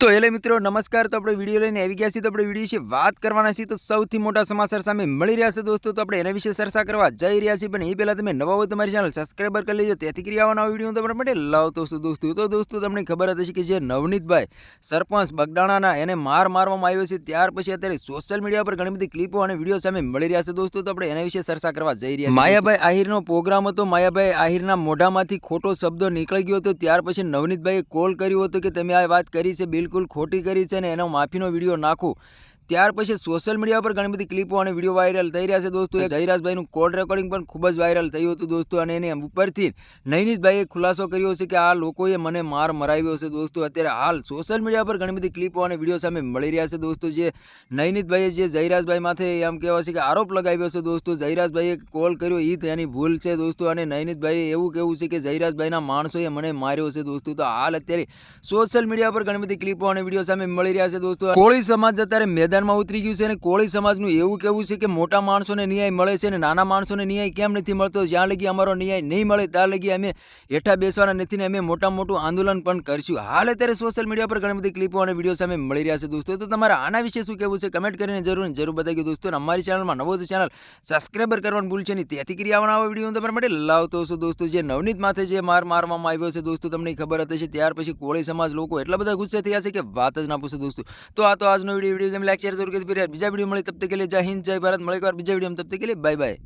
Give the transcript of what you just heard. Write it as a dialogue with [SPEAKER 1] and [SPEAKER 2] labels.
[SPEAKER 1] તો એટલે મિત્રો, નમસ્કાર. તો આપણે વીડિયો લઈને આવી ગયા છીએ. તો આપણે વીડિયો વિશે વાત કરવાના છીએ. તો સૌથી મોટા સમાચાર સામે મળી રહ્યા છે દોસ્તો. તો આપણે એના વિશે ચર્ચા કરવા જઈ રહ્યા છીએ. પણ એ પહેલાં તમે નવા હોય તમારી ચેનલ સબસ્ક્રાઈબર કરી લેજો. તેથી કરી આવવાના વીડિયો તમારા માટે લાવતો છું દોસ્તો. તો દોસ્તો, તમને ખબર હતી કે જે નવનીતભાઈ સરપંચ બગડાણાના એને માર મારવામાં આવ્યો છે. ત્યાર પછી અત્યારે સોશિયલ મીડિયા પર ઘણી બધી ક્લિપો અને વીડિયો સામે મળી રહ્યા છે દોસ્તો. તો આપણે એના વિશે ચર્ચા કરવા જઈ રહ્યા માયાભાઈ આહિરનો પ્રોગ્રામ હતો. માયાભાઈ આહિરના મોઢામાંથી ખોટો શબ્દ નીકળી ગયો હતો. ત્યાર પછી નવનીતભાઈએ કોલ કર્યો હતો કે તમે આ વાત કરી છે. બિલકુલ ખોટી કરી છે ને એનો માફીનો વીડિયો નાખો. ત્યાર પછી સોશિયલ મીડિયા પર ઘણી બધી ક્લિપો અને વીડિયો વાયરલ થઈ રહ્યા છે દોસ્તો. જયરાજભાઈનું કોલ રેકોર્ડિંગ પણ ખૂબ જ વાયરલ થયું હતું દોસ્તો અને એને ઉપરથી નૈનીશભાઈએ ખુલાસો કર્યો છે કે આ લોકોએ મને માર મરાવ્યો છે દોસ્તો. અત્યારે હાલ સોશિયલ મીડિયા પર ઘણી બધી ક્લિપો અને વીડિયો સામે મળી રહ્યા છે દોસ્તો. જે નૈનીતભાઈએ જે જયરાજભાઈ માથે એમ કહેવાય છે કે આરોપ લગાવ્યો છે દોસ્તો. જયરાજભાઈએ કોલ કર્યો એ તેની ભૂલ છે દોસ્તો. અને નૈનીતભાઈએ એવું કહેવું છે કે જયરાજભાઈના માણસોએ મને માર્યો છે દોસ્તો. તો હાલ અત્યારે સોશિયલ મીડિયા પર ઘણી બધી ક્લિપો અને વીડિયો સામે મળી રહ્યા છે દોસ્તો. કોળી સમાજ અત્યારે મેદાનમાં ઉતરી ગયું છે અને કોળી સમાજનું એવું કહેવું છે કે મોટા માણસોને ન્યાય મળે છે અને નાના માણસોને ન્યાય કેમ નથી મળતો? જ્યાં લગી અમારો ન્યાય નહીં મળે, ત્યાં લગી અમે હેઠા બેસવાના નથી ને અમે મોટા મોટું આંદોલન પણ કરશું. હાલ અત્યારે સોશિયલ મીડિયા પર ઘણી બધી ક્લિપો અને વીડિયો સામે મળી રહ્યા છે દોસ્તો. તો તમારે આના વિશે શું કહેવું છે? કમેન્ટ કરીને જરૂર જરૂર બતાવી દોસ્તો. અમારી ચેનલમાં નવો તો ચેનલ સબસ્ક્રાઈબર કરવાનું ભૂલશે નહીં. તેથી કરી આવવાના આવા વીડિયો તમારા માટે લાવતો છું દોસ્તો. જે નવનીત માથે જે માર મારવામાં આવ્યો છે દોસ્તો, તમને ખબર હતી છે. ત્યાર પછી કોળી સમાજ લોકો એટલા બધા ગુસ્સે થયા છે કે વાત જ ના પૂછો દોસ્તો. તો આ તો આજનો video video game like share જરૂર કરી બીજા વીડિયો મળી, તબ તક કે લીએ જય હિન્દ, જય ભારત મળે એક વાર બીજા વીડિયો તબ તક કે લીએ બાય બાય